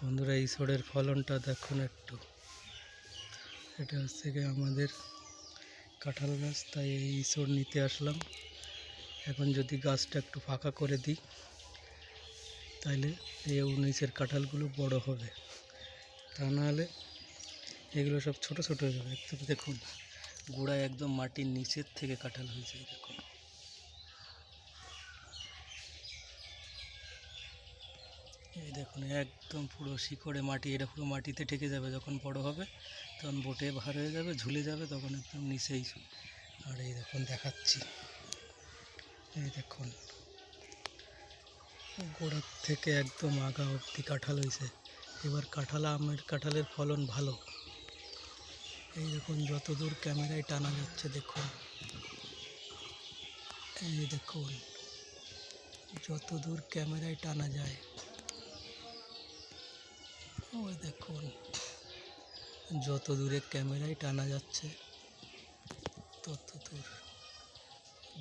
বন্ধুরা, এই সরের ফলনটা দেখুন একটু। এটা হচ্ছে গিয়ে আমাদের কাঁঠাল গাছ, তাই এই ইসর নিতে আসলাম। এখন যদি গাছটা একটু ফাঁকা করে দিই, তাইলে এই উনিশের কাঁঠালগুলো বড় হবে। তা নাহলে এগুলো সব ছোট ছোট হয়ে যাবে। একটু দেখুন, গোড়ায় একদম মাটির নিচের থেকে কাঁঠাল হয়েছে, দেখুন। এই দেখুন, একদম পুরো শিকড়ে মাটি, এটা পুরো মাটিতে ঠেকে যাবে যখন বড় হবে, তখন বোটে ভার হয়ে যাবে, ঝুলে যাবে, তখন একদম নিচেই আর এই দেখুন, দেখাচ্ছি। এই দেখুন, গোড়ার থেকে একদম আগা অব্দি কাঁঠাল হয়েছে এবার কাঁঠাল, আমের কাঁঠালের ফলন ভালো। এই দেখুন যত দূর ক্যামেরায় টানা যাচ্ছে, দেখুন। এই দেখুন যত দূর ক্যামেরায় টানা যায়। ওই দেখুন, যত দূরে ক্যামেরায় টানা যাচ্ছে, তত দূর।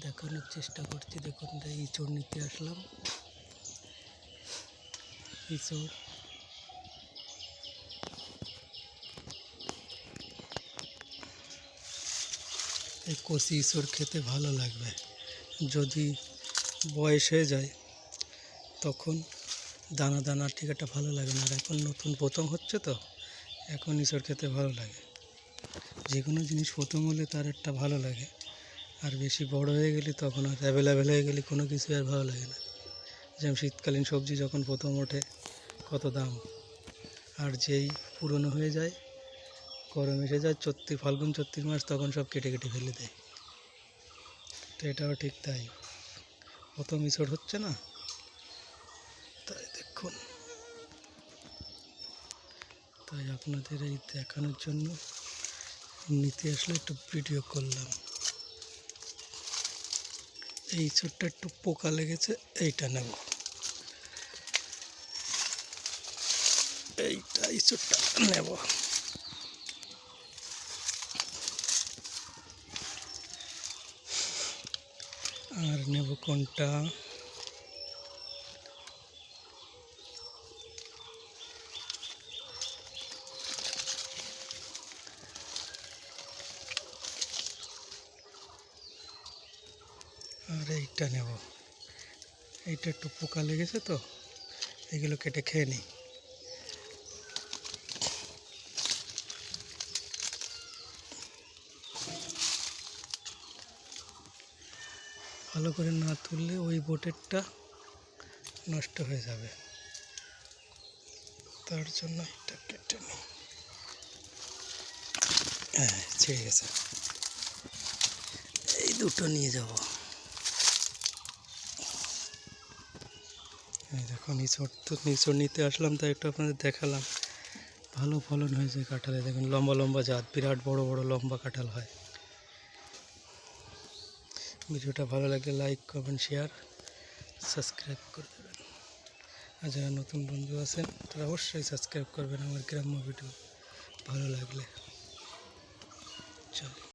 দেখানোর চেষ্টা করছি, দেখুন ইঁচড় নিতে আসলাম। ইঁচড়। এই কষি ইঁচড় খেতে ভালো লাগবে। যদি বয়স হয়ে যায়, তখন দানা দানা ঠিক একটা ভালো লাগে না। আর এখন নতুন প্রথম হচ্ছে তো, এখন ইঁচড় খেতে ভালো লাগে। যে কোনো জিনিস প্রথম হলে তার একটা ভালো লাগে। আর বেশি বড় হয়ে গেলে তখন আর অ্যাভেলেবেল হয়ে গেলে কোনো কিছু আর ভালো লাগে না। যেমন শীতকালীন সবজি যখন প্রথম ওঠে, কত দাম। আর যেই পুরনো হয়ে যায়, গরম এসে যায়, চৈত্রি, ফাল্গুন চৈত্রিশ মাস তখন সব কেটে কেটে ফেলে দেয়। তো এটাও ঠিক তাই। প্রথম ইঁচড় হচ্ছে না দেখুন। তাই আপনাদের এই দেখানোর জন্য নিতে আসলে একটু ভিডিও করলাম। এই ছোট্ট একটু পোকা লেগেছে, এইটা নেব। এইটা, এই ছোট্ট নেব। আর নেব কোনটা? আর এইটা নেব। এইটা একটু পোকা লেগেছে তো এগুলো কেটে খেয়ে নিই। ভালো করে না তুললে ওই বোটেরটা নষ্ট হয়ে যাবে। তার জন্য এটা কেটে নিই। হ্যাঁ ছেড়ে গেছে। এই দুটো নিয়ে যাব। এই দেখুন নিচড় তো নিচড় নিতে আসলাম, তাই একটু আপনাদের দেখালাম। ভালো ফলন হয়েছে কাঁঠালে, দেখুন, লম্বা লম্বা জাত, বিরাট বড় বড় লম্বা কাঁঠাল হয়। ভিডিওটা ভালো লাগলে লাইক, কমেন্ট, শেয়ার, সাবস্ক্রাইব করে দেবেন। আর যারা নতুন বন্ধু আছেন, তারা অবশ্যই সাবস্ক্রাইব করবেন আমার গ্রাম্য ভিডিও। ভালো লাগলে। চলো।